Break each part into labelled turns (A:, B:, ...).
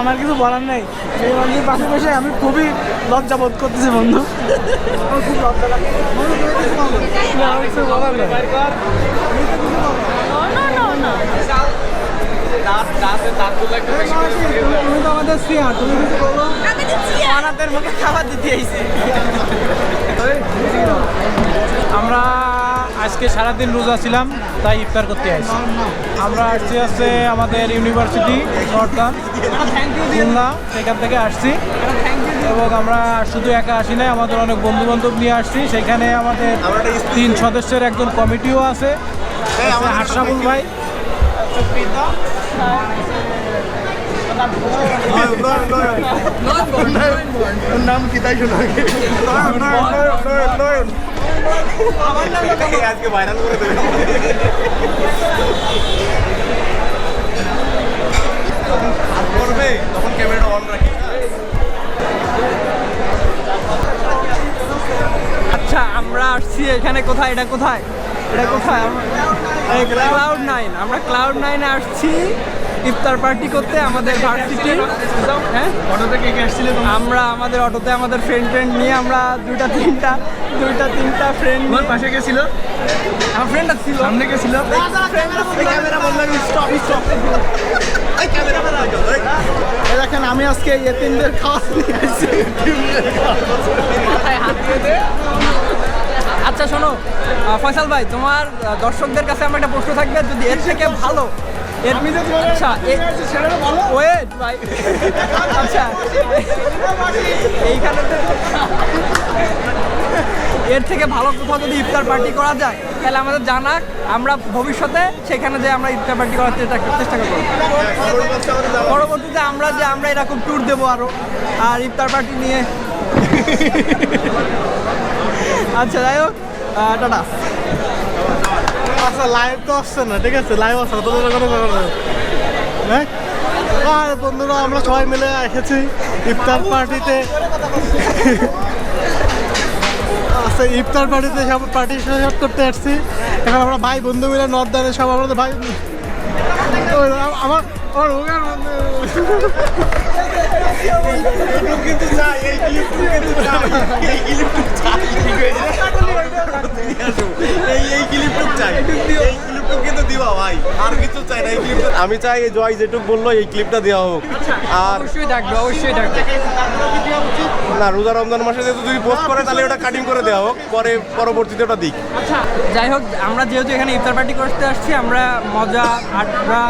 A: আমার কিছু বলার নাই। এই মানুষের পাশে বসে আমি খুবই লজ্জা বোধ করতেছি বন্ধু। আমার খুব লজ্জা লাগে। কিছু না, বলার তুমি তো আমাদের সিয়া তুমি কিছু বলো।
B: আমি
A: মুখে খাবার দিতে আইছে
C: আমরা আজকে সারাদিন রোজা ছিলাম তাই ইফতার করতে আসছি। আমরা আসছি আসছে আমাদের ইউনিভার্সিটি নর্থান খুলনা সেখান থেকে আসছি। এবং আমরা শুধু একা আসি নাই আমাদের অনেক বন্ধু বান্ধব নিয়ে আসছি। সেখানে আমাদের তিন সদস্যের একজন কমিটিও আছে আছে আশরাফুল ভাই।
D: নাম কি তাই শোনা আজকে ভাইরাল করে দেবে করবে তখন ক্যামেরাটা অন রাখি
A: আচ্ছা আমরা আসছি এখানে কোথায়? এটা কোথায়? এটা কোথায়? ক্লাউড নাইন আমরা ক্লাউড নাইনে আসছি ইফতার পার্টি করতে আমাদের ভার্সিটির হ্যাঁ?
C: অটোতে থেকে কে আসছিলে
A: আমরা আমাদের অটোতে আমাদের ফ্রেন্ড ফ্রেন্ড নিয়ে আমরা দুইটা তিনটা দুইটা তিনটা ফ্রেন্ড
C: তোমার পাশে কে ছিল?
A: আমার ফ্রেন্ড ছিল।
C: সামনে কে ছিল?
D: ক্যামেরা বন্ধ স্টপ স্টপ এই ক্যামেরা বন্ধ
A: দেখেন আমি আজকে এতিমদের খাওয়া নিয়ে আসছি আচ্ছা শোনো ফয়সাল ভাই তোমার দর্শকদের কাছে আমার একটা প্রশ্ন থাকবে। যদি এর থেকে ভালো আচ্ছা ওয়েট ভাই। আচ্ছা এইখানে এর থেকে ভালো কোথাও যদি ইফতার পার্টি করা যায় তাহলে আমাদের জানাক আমরা ভবিষ্যতে সেখানে যে আমরা ইফতার পার্টি করার চেষ্টা চেষ্টা করব। পরবর্তীতে আমরা যে আমরা এরকম ট্যুর দেবো আরও আর ইফতার পার্টি নিয়ে। আচ্ছা যাই হোক টাটা।
D: আচ্ছা লাইভ তো আসছে না ঠিক আছে? লাইভ আসছে না তোদের কোনো ব্যাপার নেই হ্যাঁ? আর বন্ধুরা আমরা সবাই মিলে এসেছি ইফতার পার্টিতে। আচ্ছা ইফতার পার্টিতে সব পার্টি সব করতে আসছি এখন আমরা ভাই বন্ধু মিলে নর্দারে সব আমাদের ভাই আমার আমার ওখানে কিন্তু চাই এই ক্লিপ কিন্তু চাই এই ক্লিপ ভাই আর কিছু চাই না এই ক্লিপটা আমি চাই এই জয় যেটুক বলল এই ক্লিপটা দেওয়া হোক। আর
A: অবশ্যই থাকবে অবশ্যই থাকবে।
D: না রোজা রমজান মাসে যেহেতু যদি পোস্ট করে তাহলে ওটা কাটিং করে দেওয়া হোক। পরে পরবর্তীতে ওটা দিক।
A: যাই হোক আমরা যেহেতু এখানে ইফতার পার্টি করতে আসছি আমরা মজা আড্ডা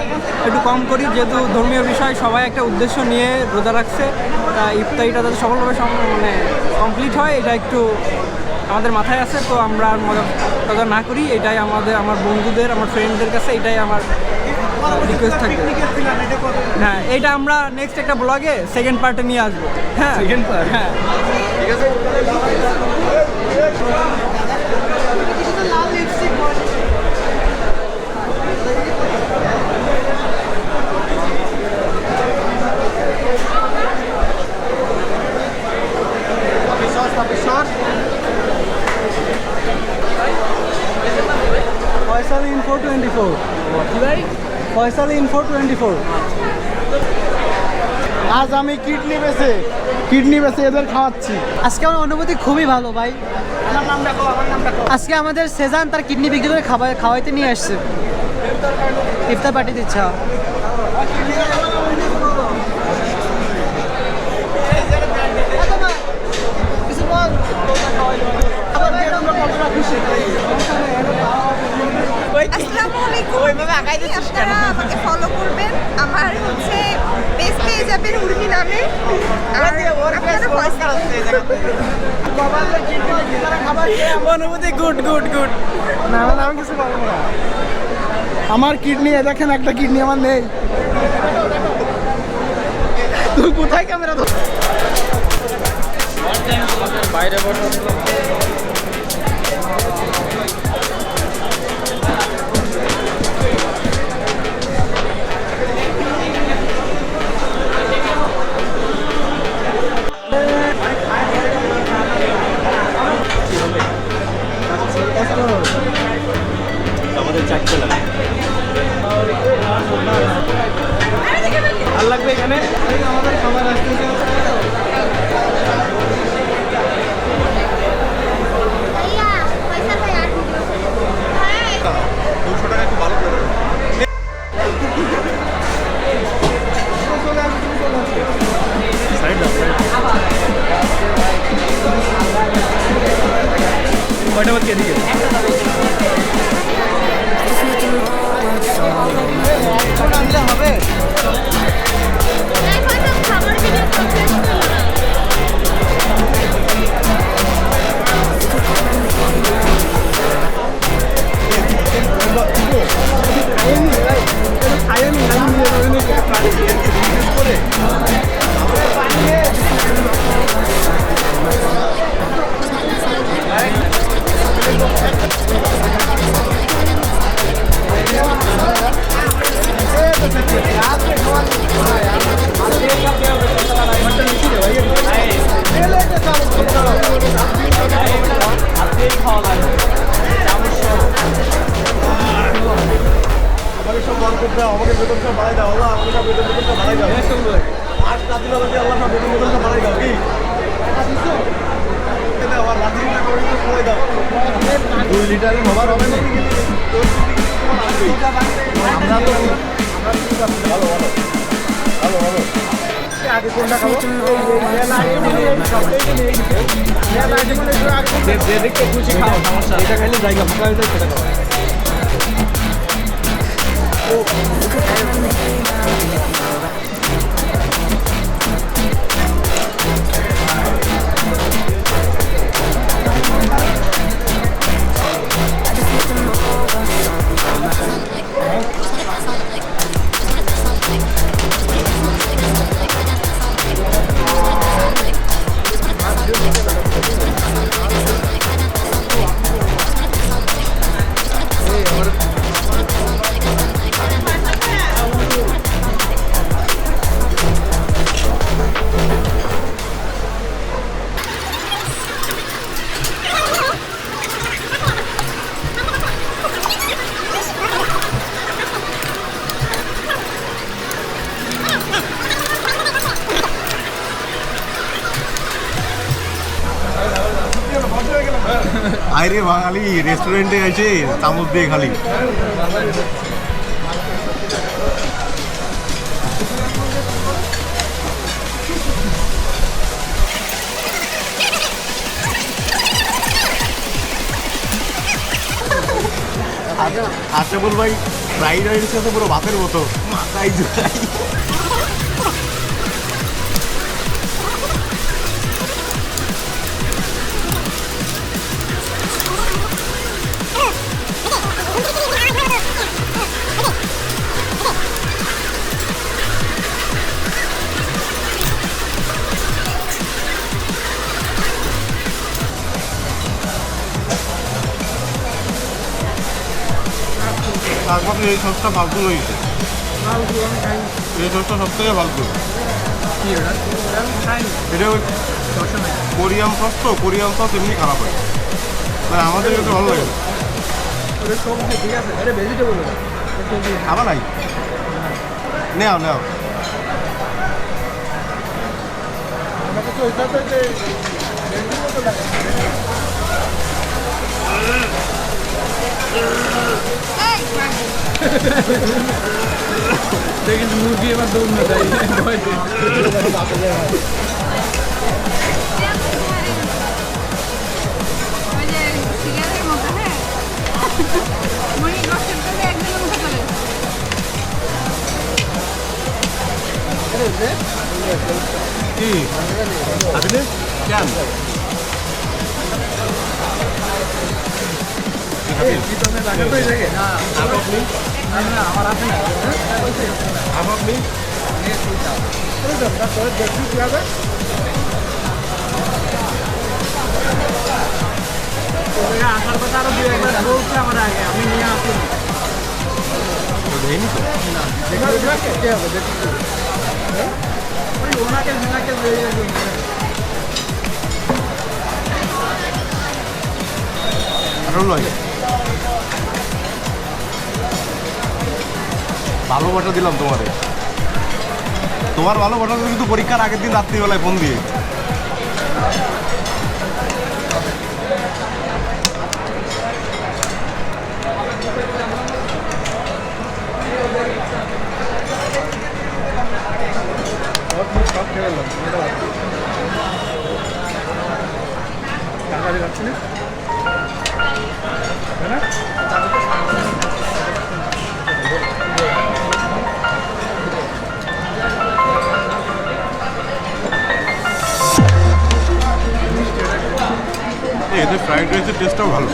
A: একটু কম করি। যেহেতু ধর্মীয় বিষয় সবাই একটা উদ্দেশ্য নিয়ে রোজা রাখছে তা ইফতারিটা যাতে সফলভাবে মানে কমপ্লিট হয় এটা একটু আমাদের মাথায় আছে তো আমরা আর মজা টজা না করি এটাই আমাদের আমার বন্ধুদের আমার ফ্রেন্ডদের কাছে এটাই আমার রিকোয়েস্ট থাকে হ্যাঁ এটা আমরা নেক্সট একটা ব্লগে সেকেন্ড পার্টে নিয়ে আসব। হ্যাঁ।
C: সেকেন্ড পার্ট
A: হ্যাঁ। Faisal info twenty four Faisal info twenty four.
D: আজ আমি কিডনি বেছে কিডনি বেছে এদের খাওয়াচ্ছি।
E: আজকে আমার অনুভূতি খুবই ভালো ভাই। আজকে আমাদের সেজান তার কিডনি বিক্রি করে খাবার খাওয়াইতে নিয়ে আসছে। ইফতার পার্টি দিচ্ছা
B: আসসালামু আলাইকুম আপনারা আমাকে ফলো করবেন। আমার হচ্ছে পেজ পেয়ে যাবেন উর্মি নামে। আর আপনারা ভয়েস
A: অনুভূতি গুড গুড গুড
D: না না আমি কিছু পারব না। আমার কিডনি দেখেন একটা কিডনি আমার নেই।
A: তুই কোথায় ক্যামেরা ধর বাইরে
D: দেখতে লাগে
A: আর লাগবে এখানে আমাদের খাবার আসতেছে
D: দুশো টাকা একটু ভালো করে কয়টা বাদ কে দিকে আমাকে দুই লিটারের হবার হবে না ভালো। ভালো ভালো ভালো আগে কোনটা খাব যে দেখতে খুশি খাও সমস্যা এটা খাইলে জায়গা ফাঁকা হয়ে যায় সেটা খাও রেস্টুরেন্টে আছে চামচ দিয়ে খালি। আচ্ছা বল ভাই ফ্রাইড রাইস সাথে পুরো ভাতের মতো। মাথায় জুড়াই এই সসটা ফালতু রয়েছে এই সসটা সব থেকে ফালতু এটা ওই কোরিয়ান সস তো, কোরিয়ান সস এমনি খারাপ হয়। মানে আমাদের কাছে ভালো লাগে না।
A: ঠিক আছে এটা ভেজিটেবল
D: খাবা নাই? নেও নেও।
A: দেখি মুরগি এবার দৌড় না
B: একদিনের মুখে চলে
D: কি আপনি
A: আসার কথা আরও দু একবার বলছে আমার আগে আমি নিয়ে আসি ওনাকে ওনাকে
D: আরও লয়। ভালোবাসা দিলাম তোমারে। তোমার ভালোবাসা কিন্তু পরীক্ষার আগের দিন রাত্রিবেলায় ফোন দিয়ে। এদের টেস্টটাও ভালো।